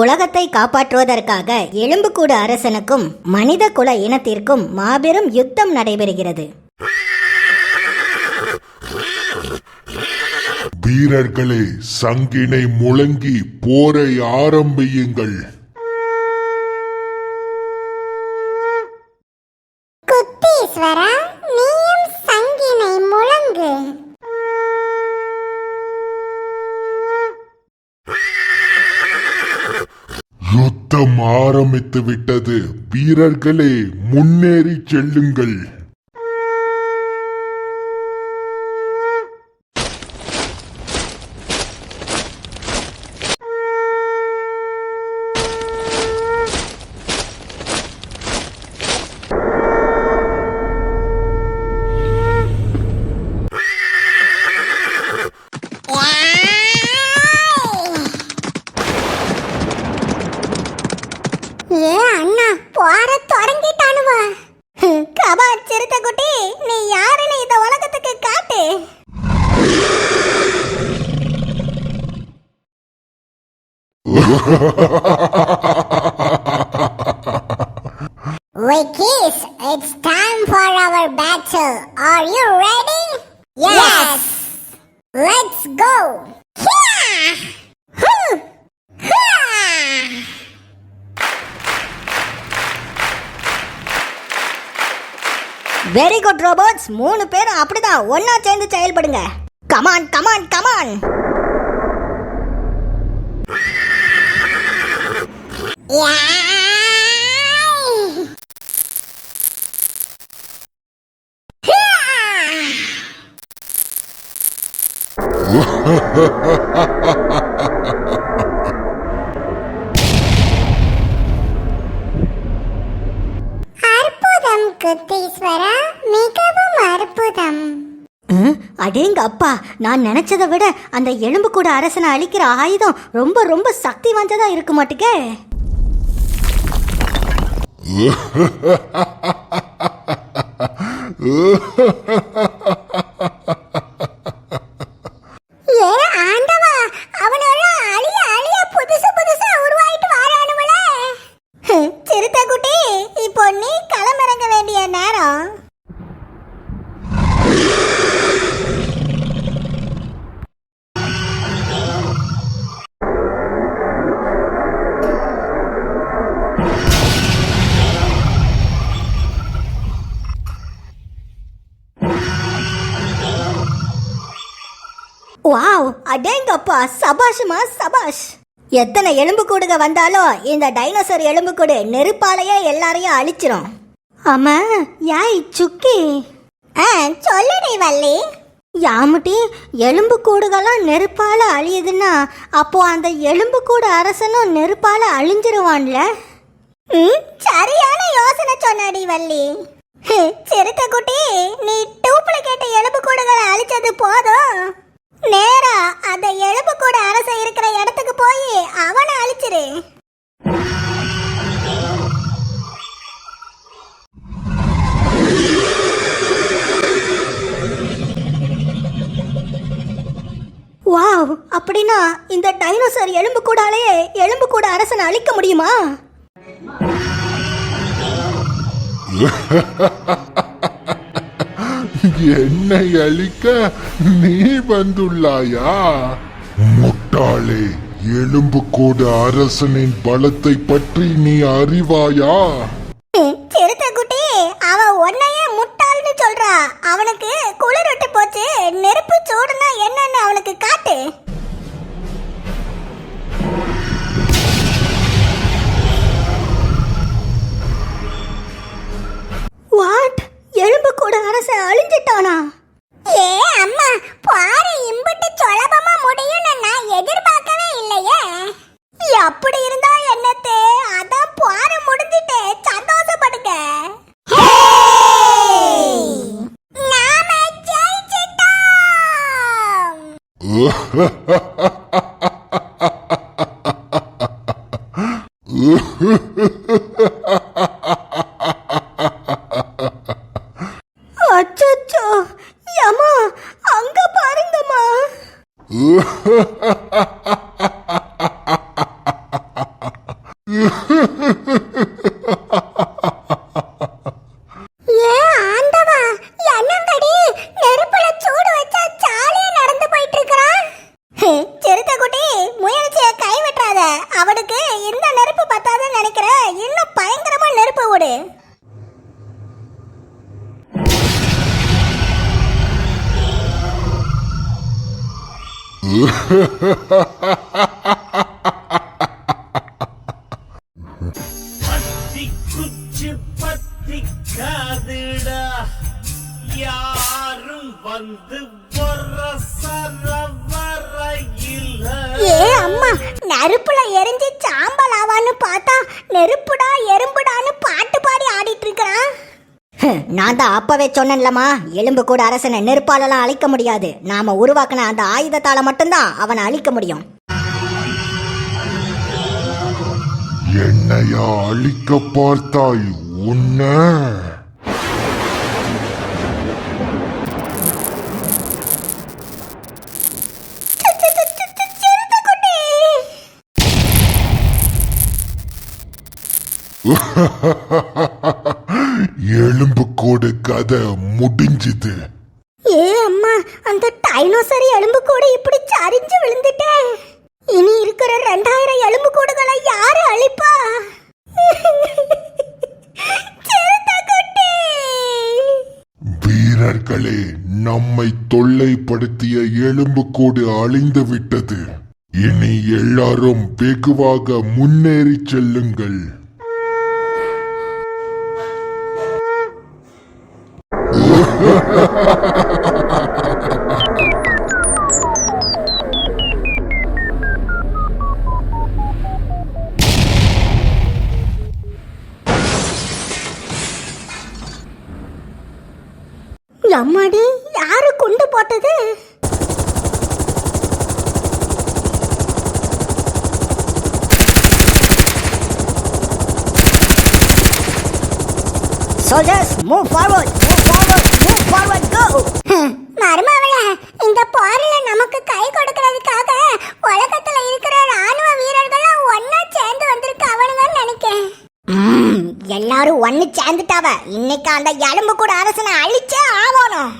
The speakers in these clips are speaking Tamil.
உலகத்தை காப்பாற்றுவதற்காக எலும்புக்கூடு அரசனுக்கும் மனித குல இனத்திற்கும் மாபெரும் யுத்தம் நடைபெறுகிறது. வீரர்களே சங்கினை முழங்கி போரை ஆரம்பியுங்கள் குத்தீஸ்வரா நீயும் சங்கினை முழங்கு யுத்தம் ஆரம்பித்து விட்டது வீரர்களே முன்னேறி செல்லுங்கள் ஏ அண்ணா போற தொடங்கிட்டானுவா கபா சிறுத்தை குட்டி நீ யாருன்னு இந்த உலகத்துக்கு காட்டு Wikis, it's time for our battle. Are you ready? Yes. yes. Let's go. Very good robots மூணு பேரும் அப்படிதான் ஒன்னா சேர்ந்து செயல்படுங்க கமான் கமான் கமான் Yeah! அற்புதம் குத்தீஸ்வரா. மிகவும் அற்புதம். அடேங்க அப்பா. நான் நினைச்சதை விட அந்த எலும்புக்கூட அரசனை அழிக்கிற ஆயுதம் ரொம்ப ரொம்ப சக்தி வாய்ந்ததா இருக்க மாட்டுக்கே. இப்போ நீ களமிறங்க வேண்டிய நேரம். சபாஷ்மா சபாஷ். எத்தனை எலும்புக்கூடுக வந்தாலும் இந்த டைனோசர் எலும்புக்கூடு நெருப்பாலேயே எல்லாரையும் அழிச்சிரும். ஆமா யாய் சுக்கி? ஆ சொல்லுடி வள்ளி. யாமுட்டி எலும்புக்கூடுகள்லாம் நெருப்பால அழியுதுன்னா அப்போ அந்த எலும்புக்கூடு அரசனும் நெருப்பால அழிஞ்சிருவான்ல? ம், சரியான யோசனை சொன்னாடி வள்ளி. சிறுத்தை குட்டி நீ முடியுமா என்னை அழிக்க நீ வந்துள்ளாயா? முட்டாளே எலும்புக்கூடு அரசனின் பலத்தை பற்றி நீ அறிவாயா? அச்சோ யம்மா அங்க பாருங்கம்மா. பத்தி குச்சி பத்தி காதுடா யாரும் வந்து ஏ அம்மா நெருப்புல எரிஞ்சு சாம்பல் ஆவான்னு பார்த்தா நெருப்புடா எறும்புடான்னு பாட்டு பாடி ஆடிட்டு இருக்கிறான். நான் தான் அப்பவே சொன்னேன்லமா எலும்பு கூட அரசனை நெருப்பாலலாம் அழிக்க முடியாது. நாம உருவாக்கின அந்த ஆயுதத்தால மட்டும்தான் அவனை அழிக்க முடியும். என்னையா அழிக்க பார்த்தாய் உன்ன? எலும்பு கோடு கதை முடிஞ்சுது. ஏ அம்மா அந்த டைனோசர் எலும்பு கூட இப்படி சரிஞ்சு விழுந்துட்டேன் இனி இருக்கிற ரெண்டாயிரம் எலும்பு கூடுகளை யாரு அழிப்பா. வீரர்களே நம்மை தொல்லைப்படுத்திய எலும்புக்கூடு அழிந்து விட்டது. இனி எல்லாரும் வெகுவாக முன்னேறி செல்லுங்கள். அம்மாடி soldiers move forward move forward move forward go மருமவள இந்த போர்ல நமக்கு கை கொடுக்கறதுக்காக உலகத்துல இருக்கிற ராணுவ வீரர்களும் ஒன்னா சேர்ந்து வந்திருக்கு அவனுங்கன்னு நினைக்கிறேன் எல்லாரும் ஒன்னு சேர்ந்துட்டாவ. இன்னைக்கு அந்த எலும்பு கூட அரசனை அழிச்சே ஆகணும்.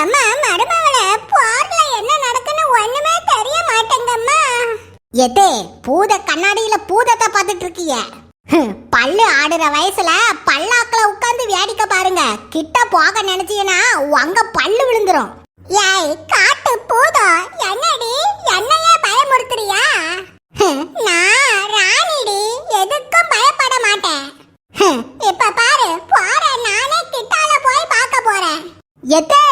அம்மா மருமவள போர்ல என்ன நடக்குன்னு ஒண்ணுமே தெரிய மாட்டேங்கம்மா. எதே பூத கண்ணாடியில பூதத்தை பார்த்துட்டு இருக்கிய. பல்லு ஆடுற வயசுல பல்லாக்குல உட்கார்ந்து வேடிக்கை பாருங்க. கிட்ட போக நினைச்சீங்கன்னா உங்க பல்லு விழுந்துரும். ஏய் காட்டு பூதம் என்னடி? என்னையே பயமுறுத்துறியா? நான் ராணிடி எதுக்கும் பயப்பட மாட்டேன். இப்ப பாரு போற நானே கிட்டால போய் பார்க்க போறேன். எத்தனை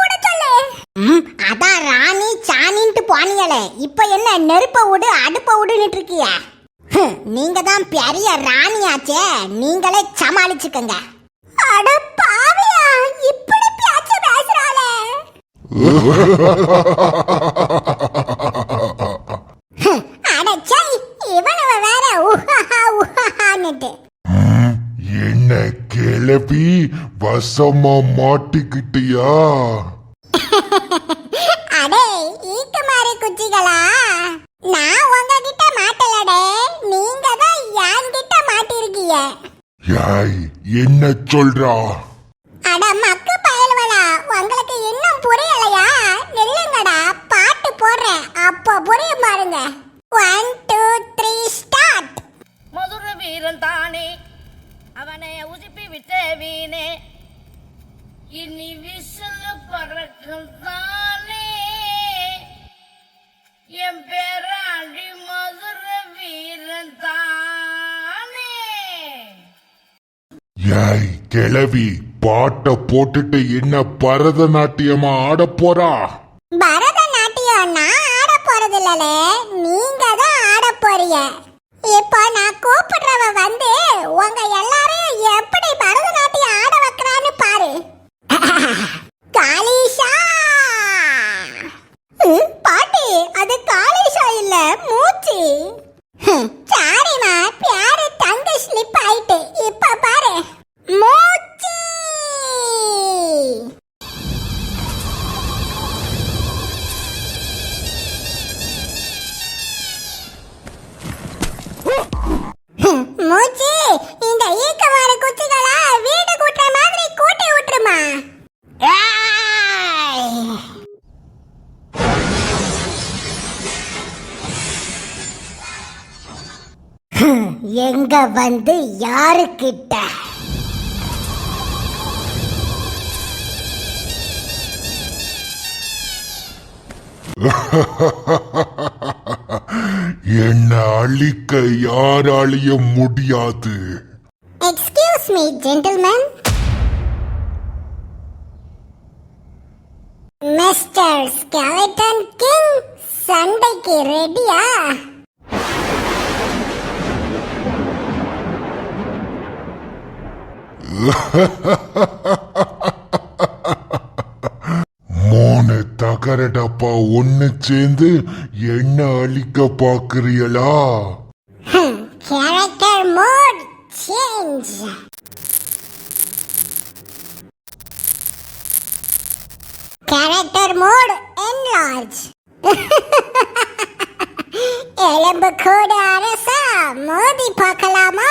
விட சொல்லு. ம், அதான் ராணி சாணின்ட்டு போனீங்களே. இப்ப என்ன நெருப்ப விடு அடுப்ப விடுன்னுட்டு இருக்கிய ஹம், நீங்க தான் பெரிய ராணியாச்சே. நீங்களே சமாளிச்சுக்கங்க. அட என்ன கிளவி வசமா மாட்டிக்கிட்டியா? அடே ஈக்கு மாறி குச்சிகளா? நான் உங்ககிட்ட மாட்டலடே நீங்க தான் என்கிட்ட மாட்டிருக்கீங்க? யாய் என்ன சொல்றா? அட அப்போ புரிய பாருங்க. One two three start Madurai Veeran தானே. அவனை உதிப்பி விட்ட வீணே. இனி விசில் பறக்கும் தானே. என் பேராண்டி மதுர வீரன் தானே. ஏய் கிளவி பாட்டை போட்டுட்டு என்ன பரதநாட்டியமா ஆட போறா? எங்க வந்து யாருக்கிட்ட? என்ன அழிக்க யாராலையும் முடியாது? Excuse me gentleman mister skeleton king சண்டைக்கு ரெடியா மூணு தகர டப்பா ஒன்னு சேர்ந்து என்ன அழிக்க பாக்குறீங்களா கேரக்டர் மோட் என்லார்ஜ் எலும்பு கூட அரசா மோதி பார்க்கலாமா?